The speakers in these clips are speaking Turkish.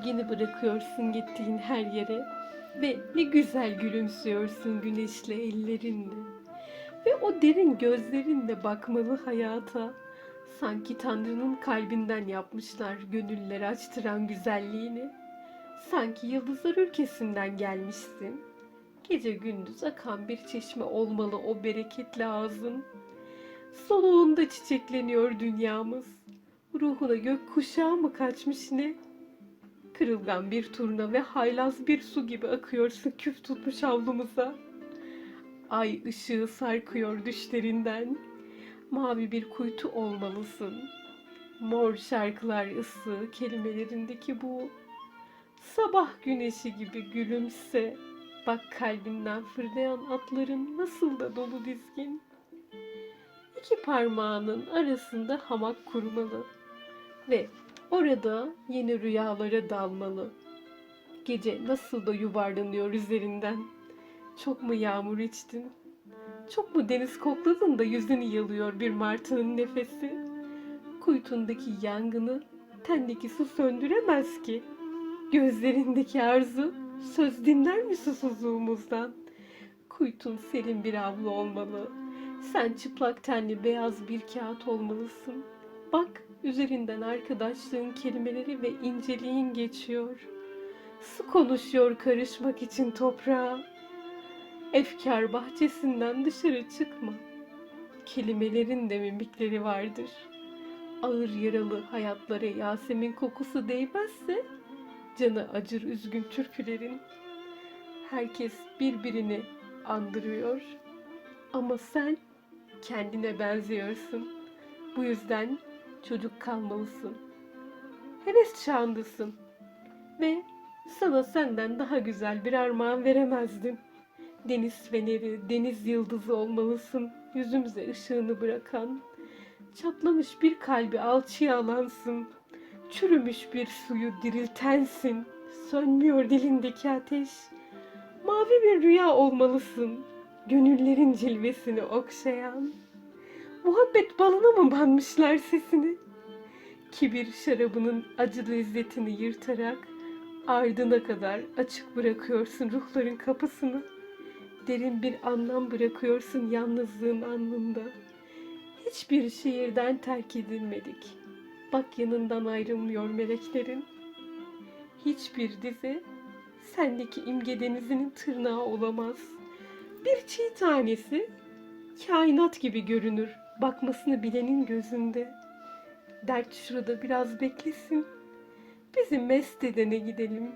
Gölgeni bırakıyorsun gittiğin her yere ve ne güzel gülümsüyorsun güneşli ellerinle. Ve o derin gözlerinle bakmalı hayata. Sanki Tanrı'nın kalbinden yapmışlar gönülleri açtıran güzelliğini. Sanki yıldızlar ülkesinden gelmişsin. Gece gündüz akan bir çeşme olmalı o bereketli ağzın. Soluğunda çiçekleniyor dünyamız. Ruhuna gök kuşağı mı kaçmış ne? Kırılgan bir turna ve haylaz bir su gibi akıyorsun küf tutmuş avlumuza. Ay ışığı sarkıyor düşlerinden. Mavi bir kuytu olmalısın. Mor şarkılar ısığı kelimelerindeki bu. Sabah güneşi gibi gülümse. Bak kalbinden fırlayan atların nasıl da dolu dizgin. İki parmağının arasında hamak kurmalı ve orada yeni rüyalara dalmalı. Gece nasıl da yuvarlanıyor üzerinden. Çok mu yağmur içtin? Çok mu deniz kokladın da yüzünü yalıyor bir martının nefesi? Kuytundaki yangını tendeki su söndüremez ki. Gözlerindeki arzu söz dinler mi susuzluğumuzdan? Kuytun serin bir avlu olmalı. Sen çıplak tenli beyaz bir kağıt olmalısın. Bak üzerinden arkadaşlığın kelimeleri ve inceliğin geçiyor. Su konuşuyor karışmak için toprağa. Efkar bahçesinden dışarı çıkma. Kelimelerin de mimikleri vardır. Ağır yaralı hayatlara Yasemin kokusu değmezse canı acır üzgün türkülerin. Herkes birbirini andırıyor. Ama sen kendine benziyorsun. Bu yüzden çocuk kalmalısın. Heves çağındasın. Ve sana senden daha güzel bir armağan veremezdim. Deniz feneri, deniz yıldızı olmalısın. Yüzümüze ışığını bırakan. Çatlamış bir kalbi alçıya alansın. Çürümüş bir suyu diriltensin. Sönmüyor dilindeki ateş. Mavi bir rüya olmalısın. Gönüllerin cilvesini okşayan. Muhabbet balına mı banmışlar sesini? Kibir şarabının acı lezzetini yırtarak ardına kadar açık bırakıyorsun ruhların kapısını. Derin bir anlam bırakıyorsun yalnızlığın alnında. Hiçbir şehirden terk edilmedik. Bak yanından ayrılmıyor meleklerin. Hiçbir dize sendeki imge denizinin tırnağı olamaz. Bir çiğ tanesi kainat gibi görünür bakmasını bilenin gözünde. Dert şurada biraz beklesin. Bizi mest edene gidelim.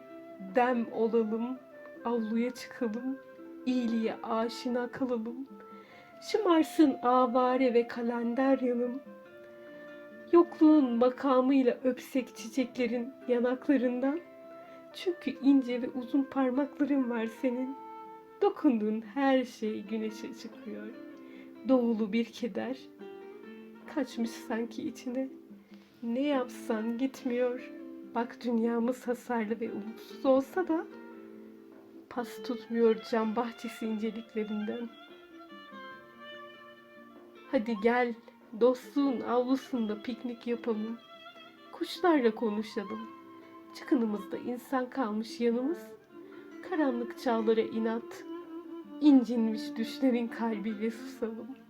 Dem olalım, avluya çıkalım. iyiliğe aşina kalalım. Şımarsın avare ve kalender yanım. Yokluğun makamıyla öpsek çiçeklerin yanaklarından. Çünkü ince ve uzun parmakların var senin. Dokunduğun her şey güneşe çıkıyor. Doğulu bir keder. Kaçmış sanki içine. Ne yapsan gitmiyor. Bak dünyamız hasarlı ve umutsuz olsa da pas tutmuyor cam bahçesi inceliklerinden. Hadi gel dostluğun avlusunda piknik yapalım. Kuşlarla konuşalım. Çıkınımızda insan kalmış yanımız. Karanlık çağlara inat. İncinmiş düşlerin kalbiyle susalım.